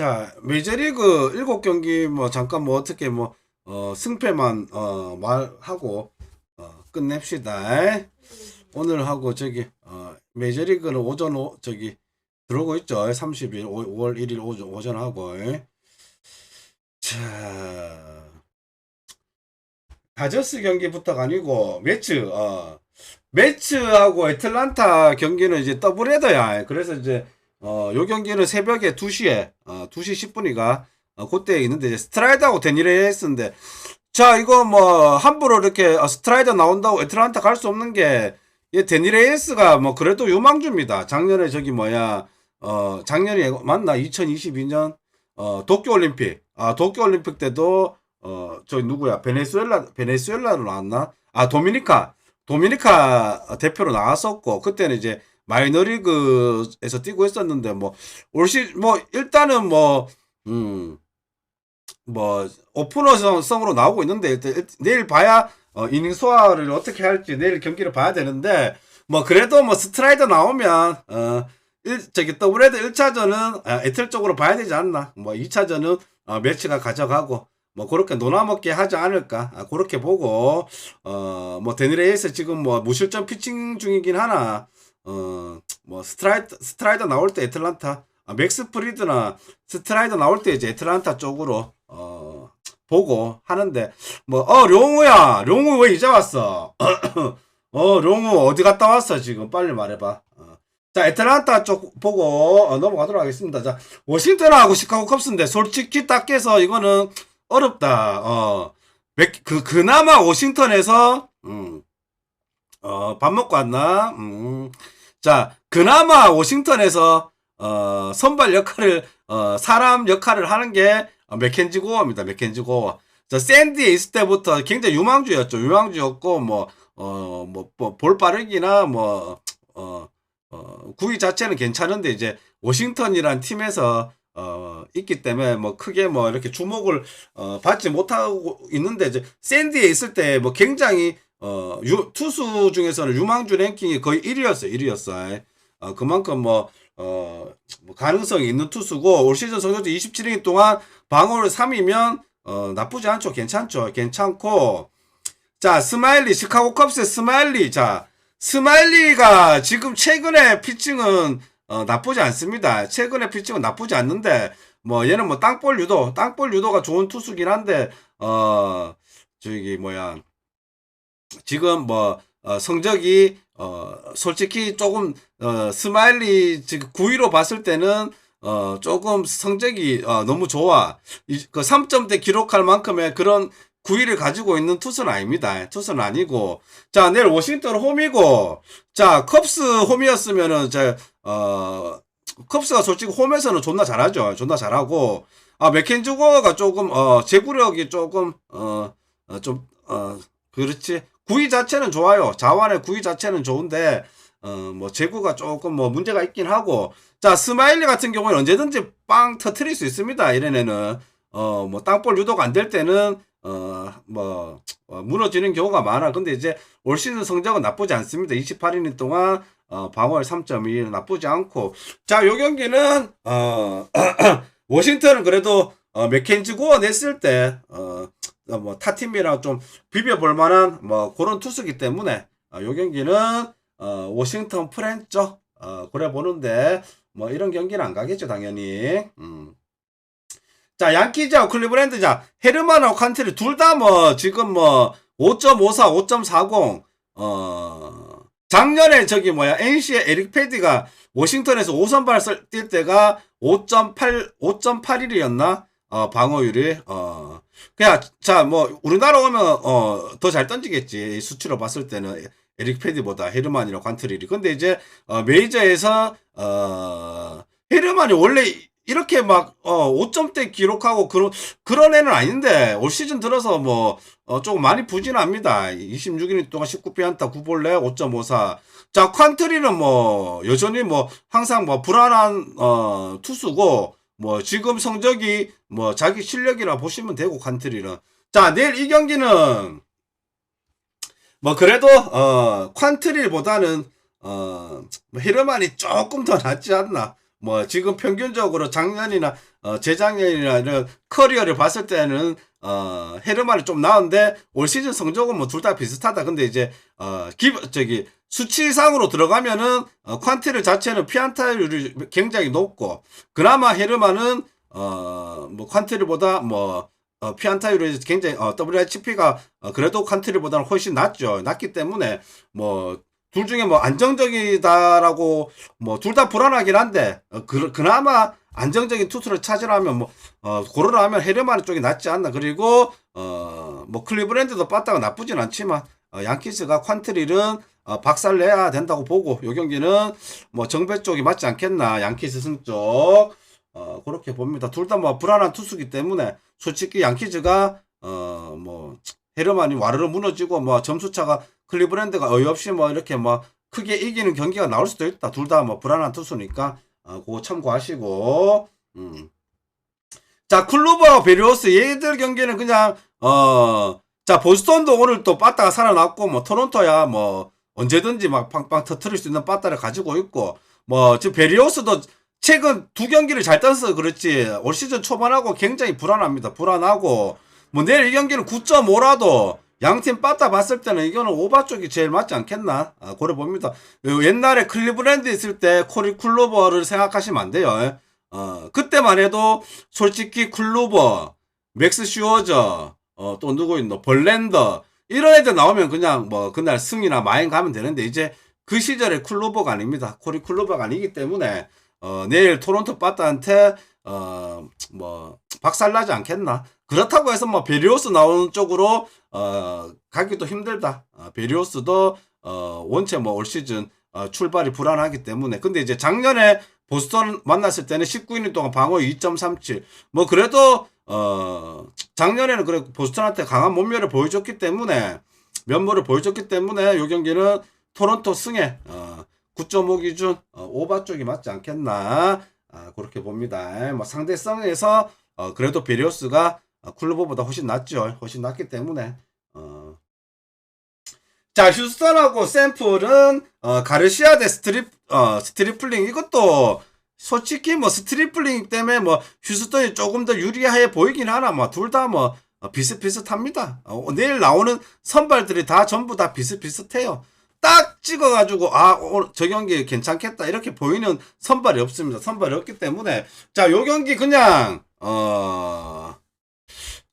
자, 메이저리그 7경기 뭐 잠깐 뭐 어떻게 뭐 어, 승패만 어, 말하고 어, 끝냅시다. 오늘 하고 저기 어, 메이저리그는 오전 오, 저기 들어오고 있죠. 30일 5, 월 1일 오전, 오전 하고. 자. 다저스 경기부터가 아니고 매츠 어 매츠하고 애틀란타 경기는 이제 더블 헤더야. 그래서 이제 어, 요 경기는 새벽에 2시에, 어, 2시 10분이가, 어, 그때 있는데, 이제 스트라이드하고 데니레이스인데, 자, 이거 뭐, 함부로 이렇게, 어, 스트라이더 나온다고 애틀란타 갈 수 없는 게, 이 데니레이스가 뭐, 그래도 유망주입니다. 작년에 저기 뭐야, 어, 작년에 맞나? 2022년, 어, 도쿄올림픽. 아, 도쿄올림픽 때도, 어, 저기 누구야? 베네수엘라, 베네수엘라로 나왔나? 아, 도미니카. 도미니카 대표로 나왔었고, 그때는 이제, 마이너리그에서 뛰고 있었는데 뭐 올 시 뭐 일단은 뭐 음 뭐 오프너성으로 나오고 있는데 일단 일- 내일 봐야 어, 이닝 소화를 어떻게 할지 내일 경기를 봐야 되는데 뭐 그래도 뭐 스트라이더 나오면 어 일, 저기 더블헤드 1차전은 아, 애틀 쪽으로 봐야 되지 않나? 뭐 2차전은 어, 매치가 가져가고 뭐 그렇게 놀아먹게 하지 않을까? 아, 그렇게 보고 어뭐 데니레이스 지금 뭐 무실점 피칭 중이긴 하나 어, 뭐, 스트라이더, 스트라이더 나올 때 애틀란타, 아, 맥스 프리드나 스트라이더 나올 때 이제 애틀란타 쪽으로, 어, 보고 하는데, 뭐, 어, 룡우야! 룡우 왜 이제 왔어? 어, 룡우 어디 갔다 왔어, 지금? 빨리 말해봐. 어. 자, 애틀란타 쪽 보고, 어, 넘어가도록 하겠습니다. 자, 워싱턴하고 시카고 컵스인데, 솔직히 딱 해서 이거는 어렵다. 어, 맥- 그, 그나마 워싱턴에서, 음, 어, 밥 먹고 왔나? 음. 자, 그나마 워싱턴에서, 어, 선발 역할을, 어, 사람 역할을 하는 게, 어, 맥켄지 고어입니다. 맥켄지 고어. 저, 샌디에 있을 때부터 굉장히 유망주였죠. 유망주였고, 뭐, 어, 뭐, 뭐, 볼 빠르기나, 뭐, 어, 어, 구위 자체는 괜찮은데, 이제, 워싱턴이란 팀에서, 어, 있기 때문에, 뭐, 크게 뭐, 이렇게 주목을, 어, 받지 못하고 있는데, 이제, 샌디에 있을 때, 뭐, 굉장히, 어, 유, 투수 중에서는 유망주 랭킹이 거의 1위였어요. 1위였어. 어, 그만큼 뭐, 어, 뭐 가능성이 있는 투수고, 올 시즌 성적도 27이닝 동안 방어를 3이면, 어, 나쁘지 않죠. 괜찮죠. 괜찮고, 자, 스마일리, 시카고 컵스의 스마일리. 자, 스마일리가 지금 최근에 피칭은, 어, 나쁘지 않습니다. 최근에 피칭은 나쁘지 않는데, 뭐, 얘는 뭐, 땅볼 유도, 땅볼 유도가 좋은 투수긴 한데, 어, 저기, 뭐야, 지금 뭐 어, 성적이 어 솔직히 조금 어 스마일리 지금 9위로 봤을 때는 어 조금 성적이 어 너무 좋아. 이, 그 3점대 기록할 만큼의 그런 9위를 가지고 있는 투수는 아닙니다. 투수는 아니고. 자, 내일 워싱턴 홈이고. 자, 컵스 홈이었으면은 저어 컵스가 솔직히 홈에서는 존나 잘하죠. 존나 잘하고. 아, 맥켄즈 고어가 조금 어 제구력이 조금 어좀어 그렇지. 구위 자체는 좋아요. 자완의 구위 자체는 좋은데, 어, 뭐, 재구가 조금 뭐 문제가 있긴 하고, 자, 스마일리 같은 경우는 언제든지 빵 터트릴 수 있습니다. 이런 애는. 어, 뭐, 땅볼 유도가 안 될 때는, 어, 뭐, 어, 무너지는 경우가 많아. 근데 이제 올 시즌 성적은 나쁘지 않습니다. 28이닝 동안, 어, 방어율 3.2 나쁘지 않고. 자, 요 경기는, 어, 워싱턴은 그래도, 어, 맥켄지 고어 냈을 때, 어, 어, 뭐 타팀이랑 좀 비벼볼 만한 뭐 그런 투수기 때문에 어, 요 경기는 어, 워싱턴 프렌저 어, 그래 보는데 뭐 이런 경기는 안 가겠죠 당연히. 음. 자 양키즈하고 클리브랜드자 헤르만하고 칸트리 둘 다 뭐 지금 뭐 5.54, 5.40 어. 작년에 저기 뭐야 NC의 에릭 패디가 워싱턴에서 5선발 뛸 때가 5.8 5.81이었나? 어, 방어율이 어 그냥 자 뭐 우리나라 오면 어 더 잘 던지겠지. 이 수치로 봤을 때는 에릭 패디보다 헤르만이랑 관트리리 근데 이제 어 메이저에서 어 헤르만이 원래 이렇게 막 어 5점대 기록하고 그런 그런 애는 아닌데 올 시즌 들어서 뭐 어, 조금 많이 부진합니다. 26이닝 동안 19피 안타 9볼레 5.54 자, 퀀트리는 뭐, 여전히 뭐, 항상 뭐, 불안한, 어, 투수고, 뭐, 지금 성적이 뭐, 자기 실력이라 보시면 되고, 퀀트리는. 자, 내일 이 경기는, 뭐, 그래도, 어, 퀀트리보다는, 어, 뭐 헤르만이 조금 더 낫지 않나. 뭐 지금 평균적으로 작년이나 어, 재작년이나 이런 커리어를 봤을 때는 어, 헤르만이 좀 나은데 올 시즌 성적은 뭐 둘 다 비슷하다. 근데 이제 어, 기 저기 수치상으로 들어가면은 어, 퀀티를 자체는 피안타율이 굉장히 높고 그나마 헤르만은 어뭐 퀀티를보다 뭐 어, 피안타율이 굉장히 어, WHP가 어, 그래도 칸트리보다는 훨씬 낮죠. 낮기 때문에 뭐 둘 중에 뭐 안정적이다라고 뭐 둘 다 불안하긴 한데 어, 그, 그나마 안정적인 투수를 찾으라면 뭐 어, 고르라 하면 헤르만 쪽이 낫지 않나. 그리고 어 뭐 클리브랜드도 빠따가 나쁘진 않지만 어, 양키스가 퀀트리는 어, 박살 내야 된다고 보고 요 경기는 뭐 정배 쪽이 맞지 않겠나. 양키스 승쪽. 어, 그렇게 봅니다. 둘 다 뭐 불안한 투수기 때문에 솔직히 양키즈가 어 뭐 헤르만이 와르르 무너지고 뭐 점수차가 클리브랜드가 어이없이 뭐 이렇게 뭐 크게 이기는 경기가 나올 수도 있다. 둘 다 뭐 불안한 투수니까 어, 그거 참고하시고 음. 자 클루버 베리오스 얘들 경기는 그냥 어 자 보스턴도 오늘 또 빠따가 살아났고 뭐 토론토야 뭐 언제든지 막 팡팡 터트릴 수 있는 빠따를 가지고 있고 뭐 지금 베리오스도 최근 두 경기를 잘 떠서 그렇지 올 시즌 초반하고 굉장히 불안합니다. 불안하고 뭐 내일 이 경기는 9.5라도 양팀 빠따 봤을 때는 이거는 오바 쪽이 제일 맞지 않겠나 아, 고려 봅니다. 옛날에 클리브랜드 있을 때 코리 쿨로버를 생각하시면 안 돼요. 어 그때만 해도 솔직히 쿨로버, 맥스 슈어저, 어, 또 누구 있노 벌랜더 이런 애들 나오면 그냥 뭐 그날 승이나 마인 가면 되는데 이제 그 시절에 쿨로버가 아닙니다. 코리 쿨로버가 아니기 때문에 어, 내일 토론토 빠따한테 어, 뭐 박살나지 않겠나. 그렇다고 해서 뭐 베리오스 나오는 쪽으로 어, 가기도 힘들다. 어, 베리오스도 어, 원체 뭐 올 시즌 어, 출발이 불안하기 때문에 근데 이제 작년에 보스턴 만났을 때는 19이닝 동안 방어 2.37. 뭐 그래도 어 작년에는 그래 보스턴한테 강한 몸매를 보여줬기 때문에 면모를 보여줬기 때문에 요 경기는 토론토 승에 어, 9.5 기준 어, 오바 쪽이 맞지 않겠나 아, 그렇게 봅니다. 뭐 상대성에서 어, 그래도 베리오스가 어, 쿨로버보다 훨씬 낫죠. 훨씬 낫기 때문에 어. 자 휴스턴하고 샘플은 어, 가르시아 대 스트립 어, 스트리플링 이것도 솔직히 뭐 스트리플링 때문에 뭐 휴스턴이 조금 더 유리해 보이긴 하나 뭐 둘 다 뭐 비슷비슷합니다. 어, 내일 나오는 선발들이 다 전부 다 비슷비슷해요. 딱 찍어가지고 아 오늘 저 경기 괜찮겠다 이렇게 보이는 선발이 없습니다. 선발이 없기 때문에 자 요 경기 그냥 어.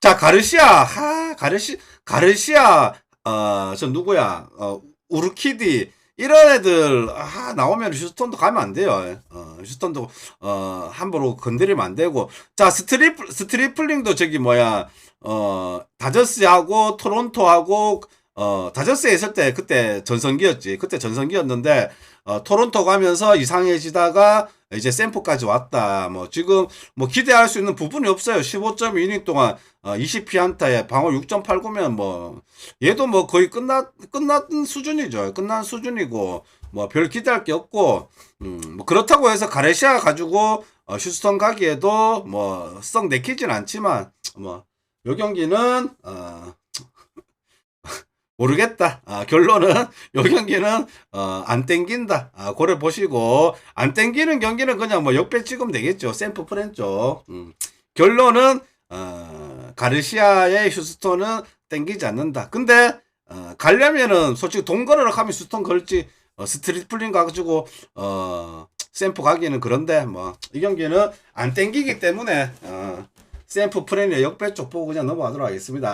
자 가르시아 하 가르시 가르시아 어저 누구야 어 우르키디 이런 애들 아 나오면 휴스턴도 가면 안 돼요. 어 휴스턴도 어 함부로 건드리면 안 되고 자 스트리플 스트리플링도 저기 뭐야 어 다저스하고 토론토하고 어 다저스에 있을 때 그때 전성기였지. 그때 전성기였는데 어 토론토 가면서 이상해지다가 이제 샘프까지 왔다. 뭐 지금 뭐 기대할 수 있는 부분이 없어요. 15.2이닝 동안 어 20피안타에 방어 6.89면 뭐 얘도 뭐 거의 끝났 끝났던 수준이죠. 끝난 수준이고 뭐 별 기대할 게 없고 음뭐 그렇다고 해서 가레시아 가지고 어 휴스턴 가기에도 뭐 썩 내키진 않지만 뭐 요 경기는 어 모르겠다. 아, 결론은 요 경기는 어, 안 땡긴다. 아, 고래 보시고 안 땡기는 경기는 그냥 뭐 역배 찍으면 되겠죠. 샘프 프렌 쪽. 음. 결론은 어, 가르시아의 휴스턴은 땡기지 않는다. 근데 어, 가려면은 솔직히 동거래를 하면 휴스턴 걸지 어, 스트리트 풀링 가지고 어, 샘프 가기는 그런데 뭐 이 경기는 안 땡기기 때문에 어, 샘프 프렌의 역배 쪽 보고 그냥 넘어가도록 하겠습니다.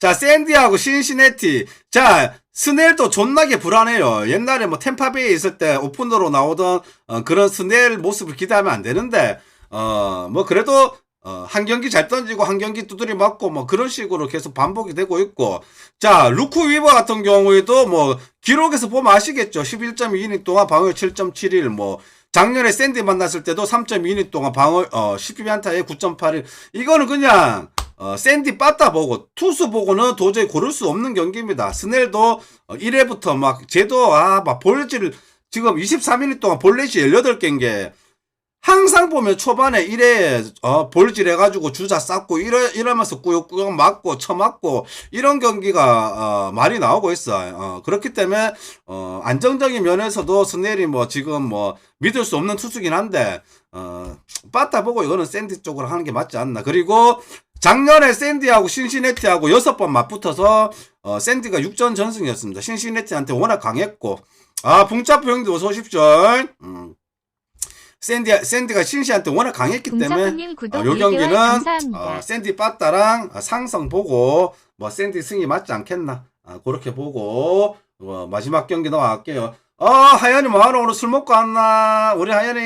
자, 샌디하고 신시내티. 자, 스넬도 존나게 불안해요. 옛날에 뭐 템파베이에 있을 때 오픈으로 나오던 어, 그런 스넬 모습을 기대하면 안 되는데, 어, 뭐 그래도 어, 한 경기 잘 던지고 한 경기 두드리 맞고 뭐 그런 식으로 계속 반복이 되고 있고. 자, 루크 위버 같은 경우에도 뭐 기록에서 보면 아시겠죠. 11.2이닝 동안 방어 7.71 뭐 작년에 샌디 만났을 때도 3.2이닝 동안 방어 어 12안타에 9.81. 이거는 그냥 어, 샌디 빠따 보고 투수 보고는 도저히 고를 수 없는 경기입니다. 스넬도 어, 1회부터 막 쟤도 아막 볼넷을 지금 23이닝 동안 볼넷이 18개인 게 항상 보면 초반에 이래 어, 볼질 해가지고 주자 쌌고 이러 이러면서 꾸역꾸역 맞고 쳐맞고 이런 경기가 어, 많이 나오고 있어요. 어, 그렇기 때문에 어, 안정적인 면에서도 스넬이 뭐 지금 뭐 믿을 수 없는 투수긴 한데 어, 빠따 보고 이거는 샌디 쪽으로 하는 게 맞지 않나. 그리고 작년에 샌디하고 신시내티하고 여섯 번 맞붙어서 어, 샌디가 6전 전승이었습니다. 신시내티한테 워낙 강했고 아 붕짜프 형도 어서 오십시오. 음. 샌디 샌디가 신시한테 워낙 강했기 때문에 어, 요 1개월 경기는. 어, 샌디 빠따랑 어, 상성 보고 뭐 샌디 승이 맞지 않겠나 아, 그렇게 보고 어, 마지막 경기 나갈게요. 어 하연이 뭐하러 오늘 술 먹고 왔나? 우리 하연이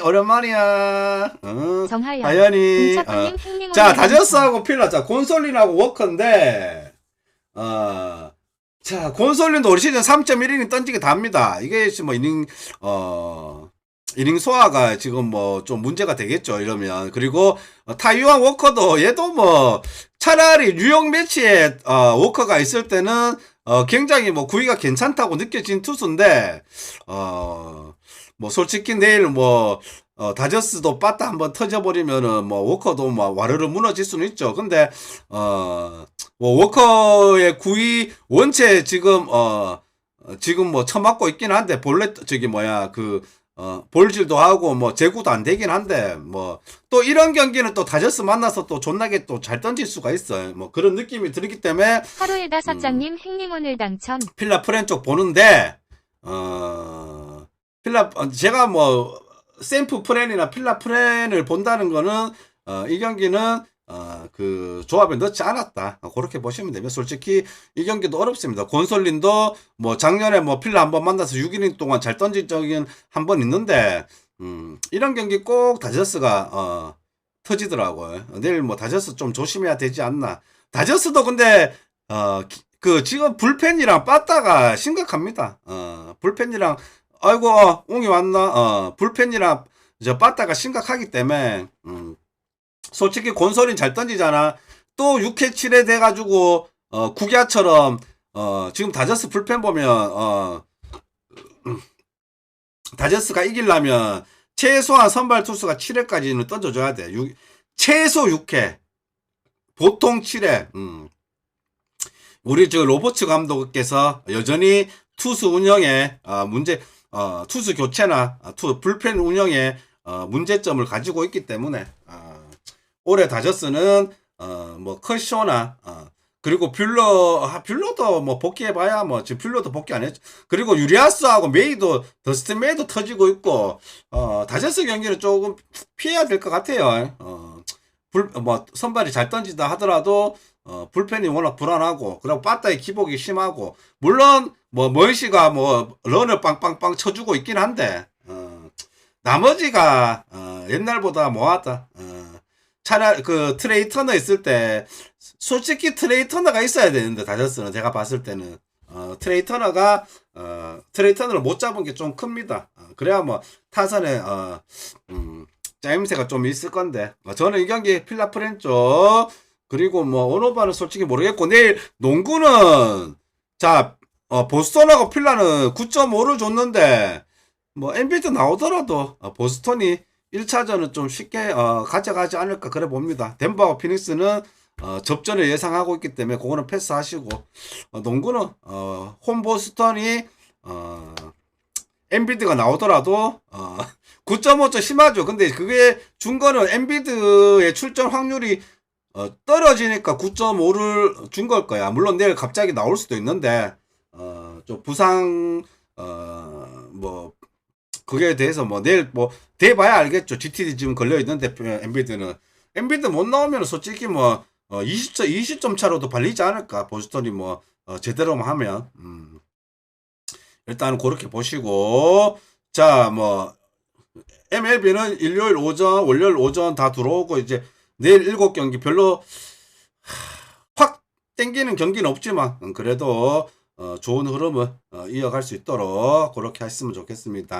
오랜만이야. 어, 정하연 하연이 어. 자 다저스하고 필라 자 곤솔린하고 워커인데 어. 자, 곤솔린도 올 시즌 3.1이닝 던지게 답니다. 이게 지금 뭐 이닝, 어, 이닝 소화가 지금 뭐 좀 문제가 되겠죠, 이러면. 그리고 어, 타이완 워커도 얘도 뭐 차라리 뉴욕 매치에 어, 워커가 있을 때는 어, 굉장히 뭐 구위가 괜찮다고 느껴진 투수인데, 어, 뭐 솔직히 내일 뭐 어, 다저스도 빠따 한번 터져버리면은 뭐 워커도 뭐 와르르 무너질 수는 있죠. 근데 어, 뭐 워커의 구위 원체 지금 어 어, 지금 뭐 처맞고 있긴 한데 본래 저기 뭐야 그 어, 볼질도 하고 뭐 제구도 안 되긴 한데 뭐 또 이런 경기는 또 다저스 만나서 또 존나게 또 잘 던질 수가 있어요. 뭐 그런 느낌이 들기 때문에 하루에 다섯 음. 장님 힐링 오늘 당첨 필라 프렌 쪽 보는데 어 필라 어, 제가 뭐 샘프 프렌이나 필라 프렌을 본다는 거는 어, 이 경기는 어, 그 조합에 넣지 않았다. 어, 그렇게 보시면 되면 솔직히 이 경기도 어렵습니다. 곤솔린도 뭐 작년에 뭐 필라 한번 만나서 6이닝 동안 잘 던진 적은 한 번 있는데 음, 이런 경기 꼭 다저스가 어, 터지더라고요. 내일 뭐 다저스 좀 조심해야 되지 않나. 다저스도 근데 어, 기- 그 지금 불펜이랑 빠따가 심각합니다. 어, 불펜이랑 아이고 어, 웅이 왔나? 어, 불펜이랑 저 빠따가 심각하기 때문에 음, 솔직히 곤솔린 잘 던지잖아. 또 6회 7회 돼 가지고 어, 구기아처럼 어, 지금 다저스 불펜 보면 어, 음, 다저스가 이기려면 최소한 선발 투수가 7회까지는 던져줘야 돼. 육- 최소 6회. 보통 7회. 음. 우리 저 로버츠 감독께서 여전히 투수 운영에 어, 문제 어, 투수 교체나 어, 투 불펜 운영에 어, 문제점을 가지고 있기 때문에 어, 올해 다저스는 어, 뭐 커쇼나 어, 그리고 뷰러 아, 뷰러도 뭐 복귀해봐야 뭐 지금 뷰러도 복귀 안 했죠. 그리고 유리아스하고 메이도 더스틴 메이도 터지고 있고 어, 다저스 경기는 조금 피해야 될 것 같아요. 어, 불, 뭐 선발이 잘 던지다 하더라도 어, 불펜이 워낙 불안하고, 그리고 빠따의 기복이 심하고, 물론, 뭐, 머이시가 뭐, 런을 빵빵빵 쳐주고 있긴 한데, 어, 나머지가, 어, 옛날보다 뭐하다, 어, 차라리 그 트레이 터너 있을 때, 솔직히 트레이 터너가 있어야 되는데, 다저스는 제가 봤을 때는, 어, 트레이 터너가, 어, 트레이 터너를 못 잡은 게 좀 큽니다. 어, 그래야 뭐, 타선에, 어, 음, 짜임새가 좀 있을 건데, 어, 저는 이 경기 필라 프렌 쪽, 그리고 뭐 오노바는 솔직히 모르겠고 내일 농구는 자 어, 보스턴하고 필라는 9.5를 줬는데 뭐 엔비드 나오더라도 어, 보스턴이 1차전은 좀 쉽게 어, 가져가지 않을까 그래 봅니다. 덴버하고 피닉스는 어, 접전을 예상하고 있기 때문에 그거는 패스하시고 어, 농구는 어, 홈 보스턴이 어, 엔비드가 나오더라도 어, 9.5점 심하죠. 근데 그게 준 거는 엔비드의 출전 확률이 어, 떨어지니까 9.5를 준 걸 거야. 물론 내일 갑자기 나올 수도 있는데, 어, 좀 부상, 어, 뭐, 그게 대해서 뭐 내일 뭐, 돼봐야 알겠죠. GTD 지금 걸려 있는데, 엔비드는. 엔비드 못 나오면 솔직히 뭐, 어, 20점, 20점 차로도 발리지 않을까. 보스턴이 뭐, 어, 제대로만 하면. 음. 일단은 그렇게 보시고, 자, 뭐, MLB는 일요일 오전, 월요일 오전 다 들어오고, 이제 내일 일곱 경기 별로 확 땡기는 경기는 없지만 음, 그래도 어, 좋은 흐름을 어, 이어갈 수 있도록 그렇게 했으면 좋겠습니다.